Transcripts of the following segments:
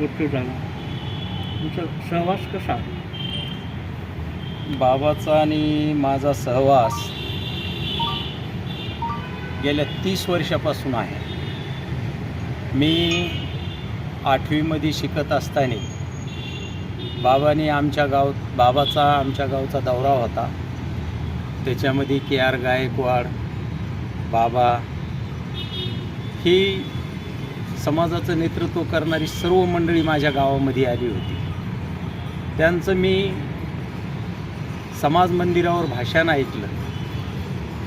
मृत्यू झाला. तुमचा सहवास कसा बाबाचा आणि माझा सहवास गेल्या तीस वर्षापासून आहे. मी आठवीमध्ये शिकत असताना बाबाने आमच्या गाव बाबाचा आमच्या गावचा दौरा होता. त्याच्यामध्ये के आर गायकवाड बाबा ही समाजाचं नेतृत्व करणारी सर्व मंडळी माझ्या गावामध्ये आली होती. त्यांचं मी समाज मंदिरावर भाषण ऐकलं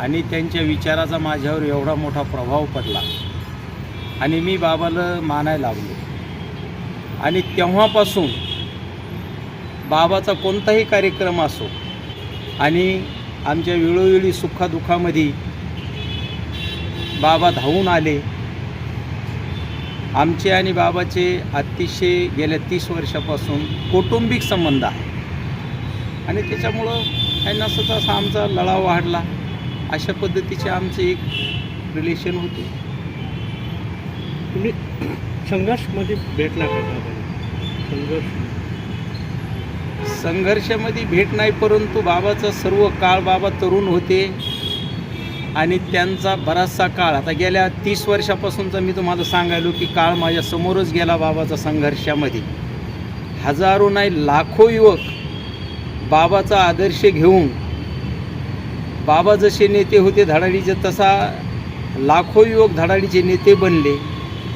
आणि त्यांच्या विचाराचा माझ्यावर एवढा मोठा प्रभाव पडला आणि मी बाबाला मानायला लागलो. आणि तेव्हापासून बाबाचा कोणताही कार्यक्रम असो आणि आमच्या वेळोवेळी सुखादुखामध्ये बाबा धावून आले आमचे आणि बाबाचे अतिशय गेल्या तीस वर्षापासून कौटुंबिक संबंध आहे. आणि त्याच्यामुळं काही नसतं असा आमचा लढा वाढला. अशा पद्धतीचे आमचे एक रिलेशन होते. तुम्ही संघर्षमध्ये भेटला का संघर्ष? संघर्षामध्ये भेट नाही परंतु बाबाचा सर्व काळ बाबा तरुण होते. आणि त्यांचा बराचसा काळ आता गेल्या तीस वर्षापासूनचा मी तुम्हाला सांगायलो की काळ माझ्या समोरच गेला बाबाचा संघर्षामध्ये. हजारो नाही लाखो युवक बाबाचा आदर्श घेऊन बाबा जसे नेते होते धडाडीचे तसा लाखो युवक धडाडीचे नेते बनले.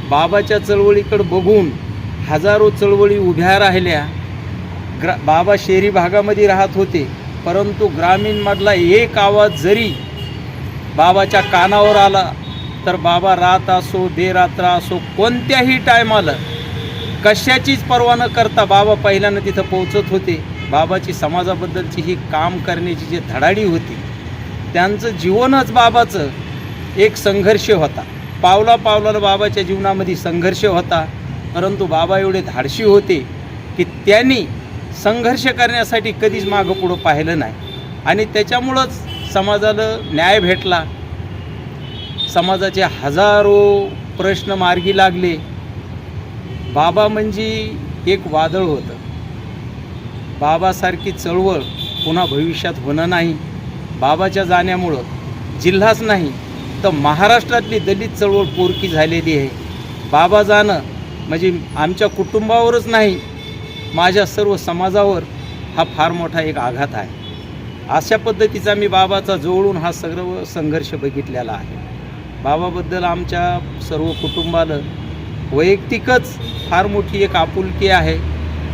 बाबाच्या चळवळीकडे बघून हजारो चळवळी उभ्या राहिल्या. ग्रा बाबा शहरी भागामध्ये राहत होते परंतु ग्रामीणमधला एक आवाज जरी बाबाच्या कानावर आला तर बाबा रात असो बेरात्र असो कोणत्याही टायमाला कशाचीच पर्वा न करता बाबा पहिल्यानं तिथं पोहोचत होते. बाबाची समाजाबद्दलची ही काम करण्याची जी धडाडी होती त्यांचं जीवनच बाबाचं एक संघर्ष होता. पावला पावलाला बाबाच्या जीवनामध्ये संघर्ष होता परंतु बाबा एवढे धाडशी होते की त्यांनी संघर्ष करण्यासाठी कधीच मागं पुढं पाहिलं नाही. आणि त्याच्यामुळंच समाजाला न्याय भेटला. समाजाचे हजारो प्रश्न मार्गी लागले. बाबा म्हणजे एक वादळ होतं. बाबासारखी चळवळ पुन्हा भविष्यात होणं नाही. बाबाच्या जाण्यामुळं जिल्हाच नाही तर महाराष्ट्रातली दलित चळवळ पोरकी झालेली आहे. बाबा जाणं म्हणजे आमच्या कुटुंबावरच नाही माझ्या सर्व समाजावर हा फार मोठा एक आघात आहे. अशा पद्धतीचा मी बाबाचा जवळून हा सर्व संघर्ष बघितलेला आहे. बाबाबद्दल आमच्या सर्व कुटुंबाला वैयक्तिकच फार मोठी एक आपुलकी आहे.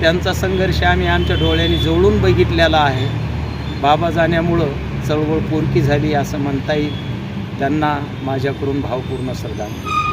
त्यांचा संघर्ष आम्ही आमच्या डोळ्यांनी जवळून बघितलेला आहे. बाबा जाण्यामुळं चळवळ पोरकी झाली असं म्हणता येईल. त्यांना माझ्याकडून भावपूर्ण श्रद्धांजली.